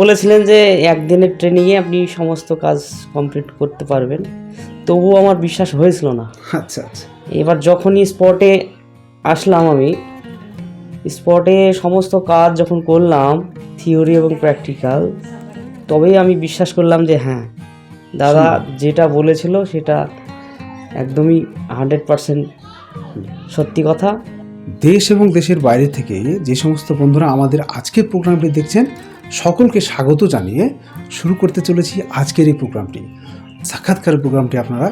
বলেছিলেন যে একদিনের ট্রেনিংয়ে আপনি সমস্ত কাজ কমপ্লিট করতে পারবেন। তবুও আমার বিশ্বাস হয়েছিল না। আচ্ছা আচ্ছা। এবার যখনই স্পটে আসলাম আমি স্পটে সমস্ত কাজ যখন করলাম থিওরি এবং প্র্যাকটিক্যাল তবেই আমি বিশ্বাস করলাম যে হ্যাঁ দাদা যেটা বলেছিল সেটা একদমই হান্ড্রেড পারসেন্ট সত্যি কথা। দেশ এবং দেশের বাইরে থেকে যে সমস্ত বন্ধুরা আমাদের আজকের প্রোগ্রামটি দেখছেন সকলকে স্বাগত জানিয়ে শুরু করতে চলেছি আজকের এই প্রোগ্রামটি। সাক্ষাৎকার প্রোগ্রামটি আপনারা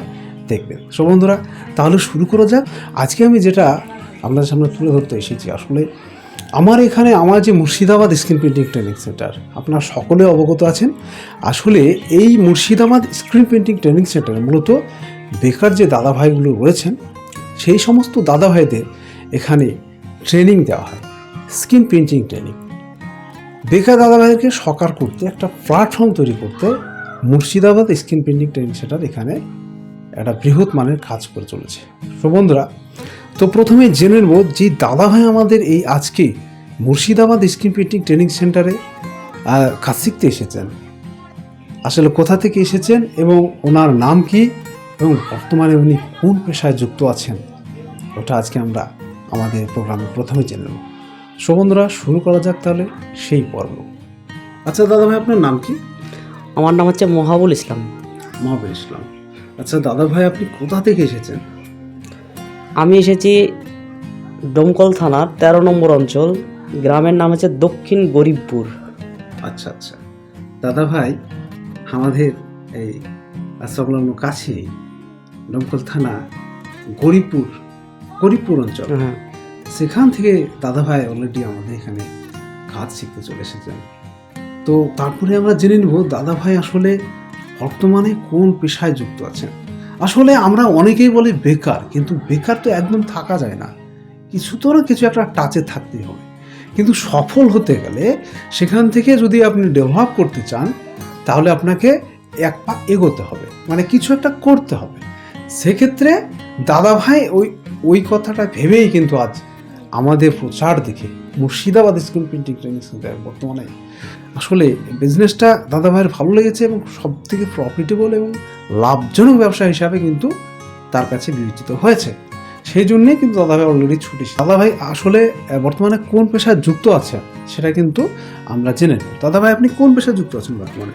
দেখবেন। সো বন্ধুরা, তাহলে শুরু করা যাক। আজকে আমি যেটা আপনাদের সামনে তুলে ধরতে এসেছি, আসলে আমার এখানে আমার যে Murshidabad screen printing training centre, আপনারা সকলে অবগত আছেন। আসলে এই মুর্শিদাবাদ স্ক্রিন প্রিন্টিং ট্রেনিং সেন্টারে মূলত বেকার যে দাদা ভাইগুলো রয়েছেন, সেই সমস্ত দাদা ভাইদের এখানে ট্রেনিং দেওয়া হয়, স্কিন প্রিন্টিং ট্রেনিং। বেকার দাদাভাইকে সকার করতে একটা প্ল্যাটফর্ম তৈরি করতে Murshidabad screen printing training centre এখানে একটা বৃহৎ মানের কাজ করে চলেছে। তো বন্ধুরা, তো প্রথমে জেনে নেব যে দাদাভাই আমাদের এই আজকে মুর্শিদাবাদ স্ক্রিন প্রিন্টিং ট্রেনিং সেন্টারে কাজ শিখতে এসেছেন। আসলে কোথা থেকে এসেছেন এবং ওনার নাম কি এবং বর্তমানে উনি কোন পেশায় যুক্ত আছেন, ওটা আজকে আমরা আমাদের প্রোগ্রামে প্রথমে জেনে নেব। সো বন্ধুরা শুরু করা যাক তাহলে সেই পর্ব। আচ্ছা দাদা ভাই আপনার নাম কি? আমার নাম হচ্ছে মহাবুল ইসলাম। মহাবীর ইসলাম। আচ্ছা দাদা ভাই আপনি কোথা থেকে এসেছেন? আমি এসেছি ডোমকল থানার তেরো নম্বর অঞ্চল। গ্রামের নাম হচ্ছে দক্ষিণ গরিবপুর। আচ্ছা আচ্ছা। দাদা ভাই আমাদের এই সংলগ্ন কাছে দমকল থানা গরিবপুর গরিবপুর অঞ্চল। হ্যাঁ। সেখান থেকে দাদা ভাই অলরেডি আমাদের এখানে কাজ শিখতে চলে এসেছেন। তো তারপরে আমরা জেনে নেব দাদা ভাই আসলে বর্তমানে কোন পেশায় যুক্ত আছেন। আসলে আমরা অনেকেই বলি বেকার, কিন্তু বেকার তো একদম থাকা যায় না। কিছু তো না কিছু একটা টাচে থাকতেই হবে। কিন্তু সফল হতে গেলে সেখান থেকে যদি আপনি ডেভেলপ করতে চান, তাহলে আপনাকে এক পা এগোতে হবে মানে কিছু একটা করতে হবে। সেক্ষেত্রে দাদাভাই ওই ওই কথাটা ভেবেই কিন্তু আজ আমাদের প্রচার দেখে Murshidabad school printing training centre বর্তমানে আসলে বিজনেসটা দাদাভাইয়ের ভালো লেগেছে এবং সব থেকে প্রফিটেবল এবং লাভজনক ব্যবসা হিসাবে কিন্তু তার কাছে বিবেচিত হয়েছে। সেই জন্যেই কিন্তু দাদাভাই অলরেডি ছুটি দাদাভাই আসলে বর্তমানে কোন পেশায় যুক্ত আছে সেটা কিন্তু আমরা জেনে নেব। দাদাভাই, আপনি কোন পেশায় যুক্ত আছেন বর্তমানে?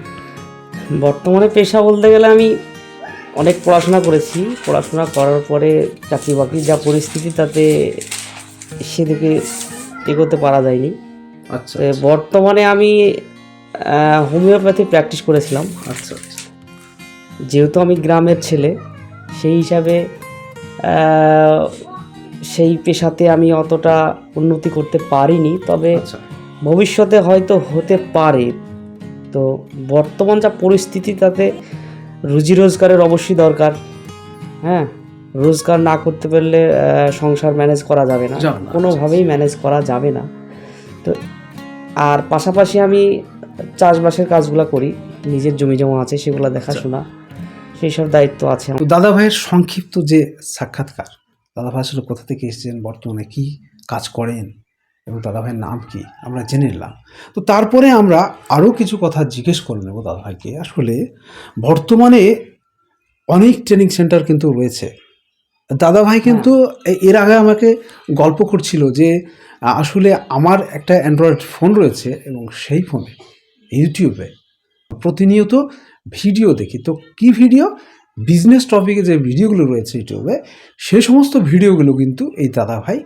বর্তমানে পেশা বলতে গেলে আমি অনেক পড়াশোনা করেছি। পড়াশোনা করার পরে চাকরি বাকরির যা পরিস্থিতি, তাতে সেদিকে এগোতে পারা যায়নি। আচ্ছা বর্তমানে আমি হোমিওপ্যাথি প্র্যাকটিস করেছিলাম। আচ্ছা আচ্ছা। যেহেতু আমি গ্রামের ছেলে সেই হিসাবে সেই পেশাতে আমি অতটা উন্নতি করতে পারিনি। তবে আচ্ছা। ভবিষ্যতে হয়তো হতে পারে। তো বর্তমান যা পরিস্থিতি তাতে রুজি রোজগারের অবশ্যই দরকার। হ্যাঁ? রোজগার না করতে পারলে সংসার ম্যানেজ করা যাবে না। কোনোভাবেই ম্যানেজ করা যাবে না। তো আর পাশাপাশি আমি চাষবাসের কাজগুলো করি। নিজের জমি জমা আছে সেগুলো দেখাশোনা সেই সব দায়িত্ব আছে দাদা ভাইয়ের সংক্ষিপ্ত যে সাক্ষাৎকার দাদা ভাই আসলে কোথা থেকে এসেছেন বর্তমানে কি কাজ করেন এবং দাদা ভাইয়ের নাম কি আমরা জেনে নিলাম। তো তারপরে আমরা আরও কিছু কথা জিজ্ঞেস করে নেব দাদা ভাইকে আসলে বর্তমানে অনেক ট্রেনিং সেন্টার কিন্তু রয়েছে। দাদা ভাই কিন্তু এর আগে আমাকে গল্প করছিল যে আসলে আমার একটা অ্যান্ড্রয়েড ফোন রয়েছে এবং সেই ফোনে ইউটিউবে প্রতিনিয়ত ভিডিও দেখি। তো কি ভিডিও? বিজনেস টপিকে যে ভিডিওগুলো রয়েছে ইউটিউবে সে সমস্ত ভিডিওগুলো কিন্তু এই দাদাভাই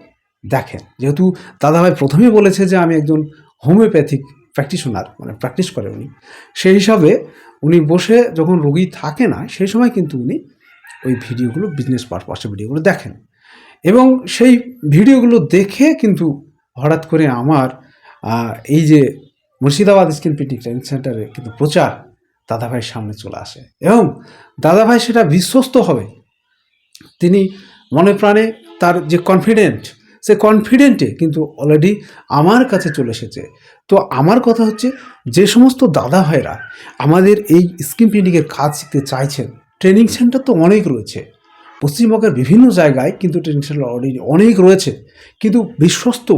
দেখেন। যেহেতু দাদাভাই প্রথমেই বলেছে যে আমি একজন হোমিওপ্যাথিক প্র্যাকটিশনার মানে প্র্যাকটিস করে উনি। সেই হিসাবে উনি বসে যখন রোগী থাকে না সেই সময় কিন্তু উনি ওই ভিডিওগুলো বিজনেস পারপাসে ভিডিওগুলো দেখেন। এবং সেই ভিডিওগুলো দেখে কিন্তু হঠাৎ করে আমার এই যে মুর্শিদাবাদ স্কিন প্রিন্টিং ট্রেনিং সেন্টারে কিন্তু প্রচার দাদাভাইয়ের সামনে চলে আসে। এবং দাদাভাই সেটা বিশ্বস্ত হবে। তিনি মনে প্রাণে তার যে কনফিডেন্ট সে কনফিডেন্টে কিন্তু অলরেডি আমার কাছে চলে এসেছে। তো আমার কথা হচ্ছে, যে সমস্ত দাদা ভাইরা আমাদের এই স্কিন প্রিন্টিংয়ের কাজ শিখতে চাইছেন ট্রেনিং সেন্টার তো অনেক রয়েছে। পশ্চিমবঙ্গের বিভিন্ন জায়গায় কিন্তু ট্রেনিং সেন্টার অলরেডি অনেক রয়েছে। কিন্তু বিশ্বস্ত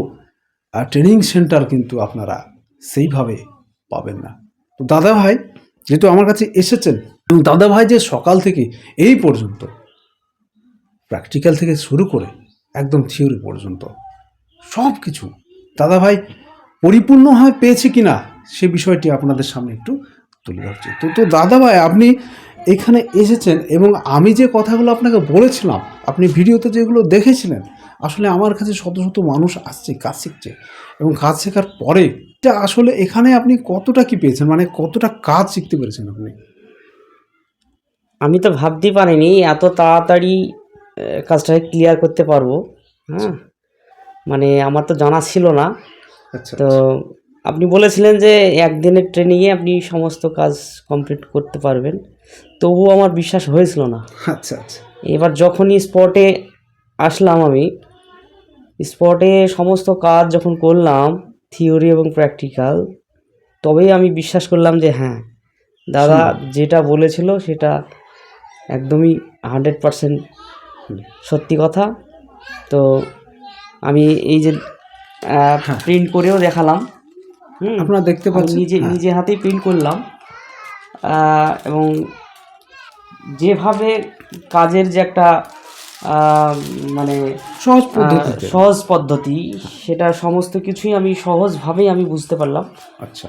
ট্রেনিং সেন্টার কিন্তু আপনারা সেইভাবে পাবেন না। তো দাদা ভাই যেহেতু আমার কাছে এসেছেন, এবং দাদা ভাই যে সকাল থেকে এই পর্যন্ত প্র্যাকটিক্যাল থেকে শুরু করে একদম থিওরি পর্যন্ত সব কিছু দাদা ভাই পরিপূর্ণভাবে পেয়েছে কিনা সে বিষয়টি আপনাদের সামনে একটু তুলে ধরছি। তো তো দাদা ভাই আপনি এখানে এসেছেন এবং আমি যে কথাগুলো আপনাকে বলেছিলাম আপনি ভিডিওতে যেগুলো দেখেছিলেন আসলে আমার কাছে শত শত মানুষ আসছে কাজ শিখছে এবং কাজ শেখার পরে এটা আসলে এখানে আপনি কতটা কি পেয়েছেন? মানে কতটা কাজ শিখতে পেরেছেন আপনি? আমি তো ভাবতেই পারিনি এত তাড়াতাড়ি কাজটাকে ক্লিয়ার করতে পারব। হ্যাঁ? মানে আমার তো জানা ছিল না। আচ্ছা তো আপনি বলেছিলেন যে একদিনের ট্রেনিংয়ে আপনি সমস্ত কাজ কমপ্লিট করতে পারবেন। তবুও আমার বিশ্বাস হয়েছিল না। আচ্ছা আচ্ছা। এবার যখনই স্পটে আসলাম আমি স্পটে সমস্ত কাজ যখন করলাম থিওরি এবং প্র্যাকটিক্যাল তবেই আমি বিশ্বাস করলাম যে হ্যাঁ দাদা যেটা বলেছিল সেটা একদমই হান্ড্রেড পারসেন্ট সত্যি কথা। তো আমি এই যে প্রিন্ট করেও দেখালাম। হুম। আপনারা দেখতে পাচ্ছেন। নিজে হ্যাঁ, নিজে হাতেই প্রিন্ট করলাম। এবং যেভাবে কাজের যে একটা মানে সহজ আহ, পদ্ধতিতে। সহজ পদ্ধতি সেটা সমস্ত কিছুই আমি সহজভাবেই আমি বুঝতে পারলাম। আচ্ছা।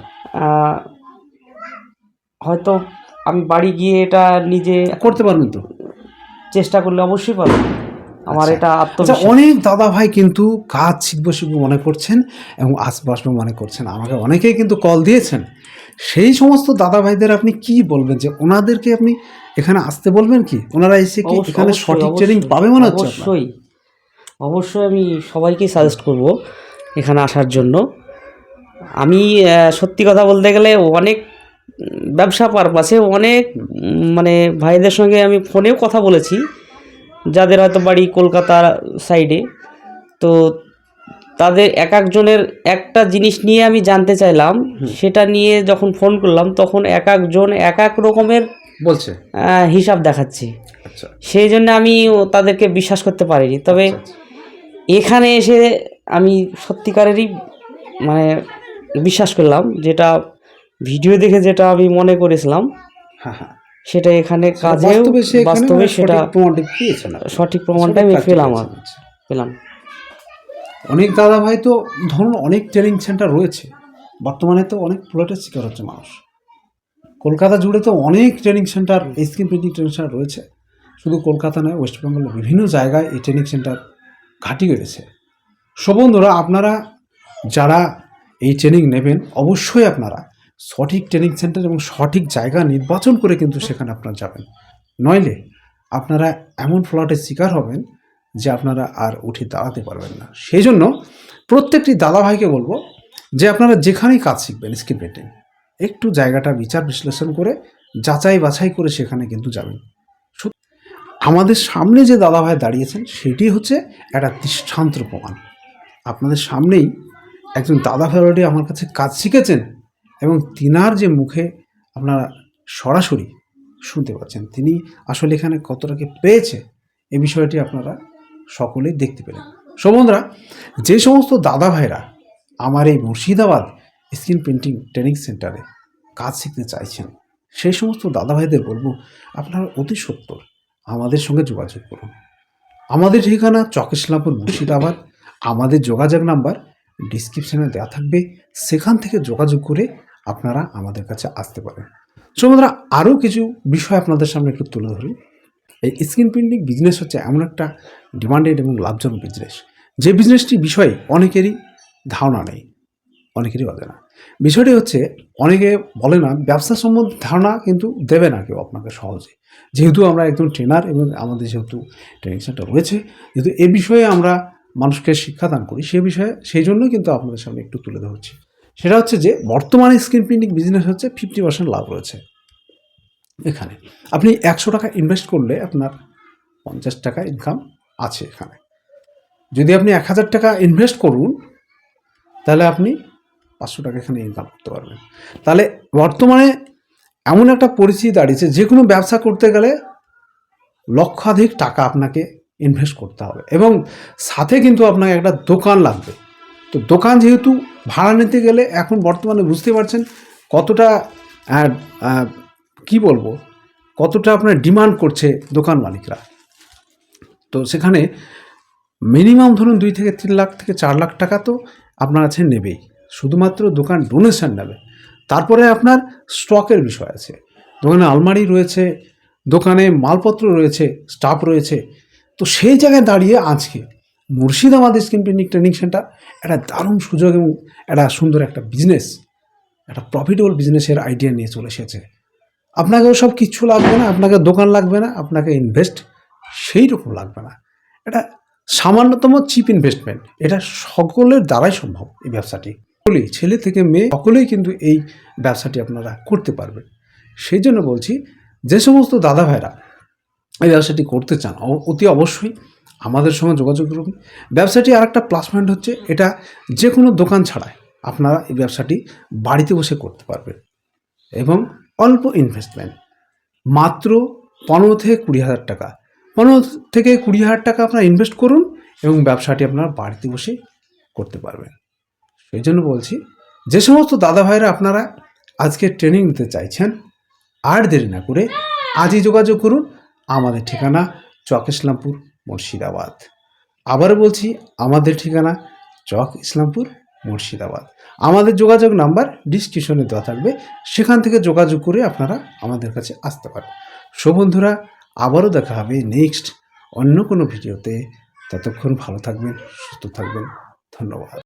হয়তো আমি বাড়ি গিয়ে এটা নিজে করতে পারবেন তো? চেষ্টা করলে অবশ্যই পারব। আমার আচ্ছা। এটা আচ্ছা অনেক দাদা ভাই কিন্তু কাজ শিখব শিখব মনে করছেন এবং আসব মনে করছেন। আমাকে অনেকেই কিন্তু কল দিয়েছেন। সেই সমস্ত দাদা ভাইদের আপনি কি বলবেন? যে ওনাদেরকে আপনি এখানে আসতে বলবেন কি? ওনারা এসে কি এখানে সঠিক ট্রেনিং পাবে মনে হচ্ছে অবশ্যই। অবশ্যই আমি সবাইকেই সাজেস্ট করব এখানে আসার জন্য। আমি সত্যি কথা বলতে গেলে অনেক ব্যবসা পারপাসে অনেক মানে ভাইদের সঙ্গে আমি ফোনেও কথা বলেছি যাদের হয়তো বাড়ি কলকাতার সাইডে তো তাদের এক একজনের একটা জিনিস নিয়ে আমি জানতে চাইলাম সেটা নিয়ে যখন ফোন করলাম তখন এক একজন এক এক রকমের বলছে? হিসাব দেখাচ্ছে। আচ্ছা। সেই জন্য আমি তাদেরকে বিশ্বাস করতে পারিনি। তবে আচ্ছা, এখানে এসে আমি সত্যিকারেরই মানে বিশ্বাস করলাম যেটা ভিডিও দেখে যেটা আমি মনে করেছিলাম হ্যাঁ হ্যাঁ। সেটা এখানে কাজে বাস্তবে মানে সেটা সঠিক প্রমাণটি আমি পেলাম আর আচ্ছা। পেলাম। অনেক দাদা ভাই তো, ধরুন অনেক ট্রেনিং সেন্টার রয়েছে, বর্তমানে তো অনেক ফ্লোটের শিকার হচ্ছে মানুষ। কলকাতা জুড়ে তো অনেক training centre skin printing training centre রয়েছে। শুধু কলকাতা নয় ওয়েস্ট বেঙ্গলের বিভিন্ন জায়গায় এই ট্রেনিং সেন্টার ঘাঁটি গেড়েছে বন্ধুরা, আপনারা যারা এই ট্রেনিং নেবেন, অবশ্যই আপনারা সঠিক ট্রেনিং সেন্টার এবং সঠিক জায়গা নির্বাচন করে কিন্তু সেখানে আপনারা যাবেন। নইলে আপনারা এমন ফ্লটের শিকার হবেন যে আপনারা আর উঠে দাঁড়াতে পারবেন না। সেই জন্য প্রত্যেকটি দাদা ভাইকে বলব যে আপনারা যেখানেই কাজ শিখবেন স্কিন পেন্টিং একটু জায়গাটা বিচার বিশ্লেষণ করে, যাচাই বাছাই করে সেখানে কিন্তু যাবেন। আমাদের সামনে যে দাদা ভাই দাঁড়িয়েছেন, সেটি হচ্ছে একটা দৃষ্টান্ত প্রমাণ। আপনাদের সামনেই একজন দাদা ভাই অলরেডি আমার কাছে কাজ শিখেছেন এবং তিনার যে মুখে আপনারা সরাসরি শুনতে পাচ্ছেন, তিনি আসলে এখানে কতটাকে পেয়েছে, এ বিষয়টি আপনারা সকলেই দেখতে পেলেন। বন্ধুরা, যে সমস্ত দাদা ভাইরা আমার এই মুর্শিদাবাদ স্কিন পেন্টিং ট্রেনিং সেন্টারে কাজ শিখতে চাইছেন সেই সমস্ত দাদা ভাইদের বলব, আপনারা অতি সত্তর আমাদের সঙ্গে যোগাযোগ করুন। আমাদের ঠিকানা চকেশলামপুর মুর্শিদাবাদ। আমাদের যোগাযোগ নাম্বার ডিসক্রিপশানে দেওয়া থাকবে। সেখান থেকে যোগাযোগ করে আপনারা আমাদের কাছে আসতে পারেন। বন্ধুরা, আরও কিছু বিষয় আপনাদের সামনে একটু তুলে ধরি। এই স্ক্রিন প্রিন্টিং বিজনেস হচ্ছে এমন একটা ডিমান্ডেড এবং লাভজনক বিজনেস যে বিজনেসটি বিষয়ে অনেকেরই ধারণা নেই, অনেকেরই অজানা বিষয়টি হচ্ছে, অনেকে বলে না, ব্যবসা সম্বন্ধে ধারণা কিন্তু দেবে না কেউ আপনাকে সহজে। যেহেতু আমরা একজন ট্রেনার এবং আমাদের যেহেতু ট্রেনিং সেন্টার রয়েছে, যেহেতু এ বিষয়ে আমরা মানুষকে শিক্ষাদান করি, সে বিষয়ে, সেই জন্যই কিন্তু আপনাদের সামনে একটু তুলে ধরছি। সেটা হচ্ছে যে, বর্তমানে স্ক্রিন প্রিন্টিং বিজনেস হচ্ছে ফিফটি পার্সেন্ট লাভ রয়েছে। এখানে। আপনি একশো টাকা ইনভেস্ট করলে আপনার পঞ্চাশ টাকা ইনকাম আছে এখানে। যদি আপনি এক হাজার টাকা ইনভেস্ট করুন, তাহলে আপনি পাঁচশো টাকা এখানে ইনকাম করতে পারবেন। তাহলে বর্তমানে এমন একটা পরিস্থিতি দাঁড়িয়েছে, যে কোনো ব্যবসা করতে গেলে লক্ষাধিক টাকা আপনাকে ইনভেস্ট করতে হবে। এবং সাথে কিন্তু আপনাকে একটা দোকান লাগবে। তো দোকান যেহেতু ভাড়া নিতে গেলে এখন বর্তমানে বুঝতে পারছেন কতটা কি বলব? কতটা আপনার ডিমান্ড করছে দোকান মালিকরা? তো সেখানে মিনিমাম ধরুন দুই থেকে তিন লাখ থেকে চার লাখ টাকা তো আপনার কাছে নেবেই। শুধুমাত্র দোকান ডোনেশন নেবে। তারপরে আপনার স্টকের বিষয় আছে। দোকানে আলমারি রয়েছে, দোকানে মালপত্র রয়েছে স্টাফ রয়েছে। তো সেই জায়গায় দাঁড়িয়ে আজকে Murshidabad skin clinic training centre একটা দারুণ সুযোগ এবং একটা সুন্দর একটা বিজনেস একটা প্রফিটেবল বিজনেসের আইডিয়া নিয়ে চলে এসেছে। আপনাকে সব কিচ্ছু লাগবে না, আপনাকে দোকান লাগবে না, আপনাকে ইনভেস্ট সেই রকম লাগবে না। এটা সামান্যতম চিপ ইনভেস্টমেন্ট এটা সকলের দ্বারাই সম্ভব এই ব্যবসাটি। সকলেই, ছেলে থেকে মেয়ে, সকলেই কিন্তু এই ব্যবসাটি আপনারা করতে পারবেন। সেই জন্য বলছি, যে সমস্ত দাদা ভাইরা এই ব্যবসাটি করতে চান অতি অবশ্যই আমাদের সঙ্গে যোগাযোগ করুন। ব্যবসাটি আর একটা প্লাস পয়েন্ট হচ্ছে, এটা যে কোনো দোকান ছাড়াই আপনারা এই ব্যবসাটি বাড়িতে বসে করতে পারবেন। এবং অল্প ইনভেস্টমেন্ট মাত্র পনেরো থেকে কুড়ি হাজার টাকা। পনেরো থেকে কুড়ি হাজার টাকা আপনারা ইনভেস্ট করুন এবং ব্যবসাটি আপনারা বাড়িতে বসে করতে পারবেন। সেই জন্য বলছি, যে সমস্ত দাদা ভাইরা আপনারা আজকে ট্রেনিং নিতে চাইছেন, আর দেরি না করে আজই যোগাযোগ করুন আমাদের ঠিকানা চক ইসলামপুর মুর্শিদাবাদ। আবার বলছি, আমাদের ঠিকানা চক ইসলামপুর মুর্শিদাবাদ। আমাদের যোগাযোগ নাম্বার ডিসক্রিপশনে দেওয়া থাকবে। সেখান থেকে যোগাযোগ করে আপনারা আমাদের কাছে আসতে পারেন। সো বন্ধুরা, আবারও দেখা হবে নেক্সট অন্য কোনো ভিডিওতে। ততক্ষণ ভালো থাকবেন, সুস্থ থাকবেন। ধন্যবাদ।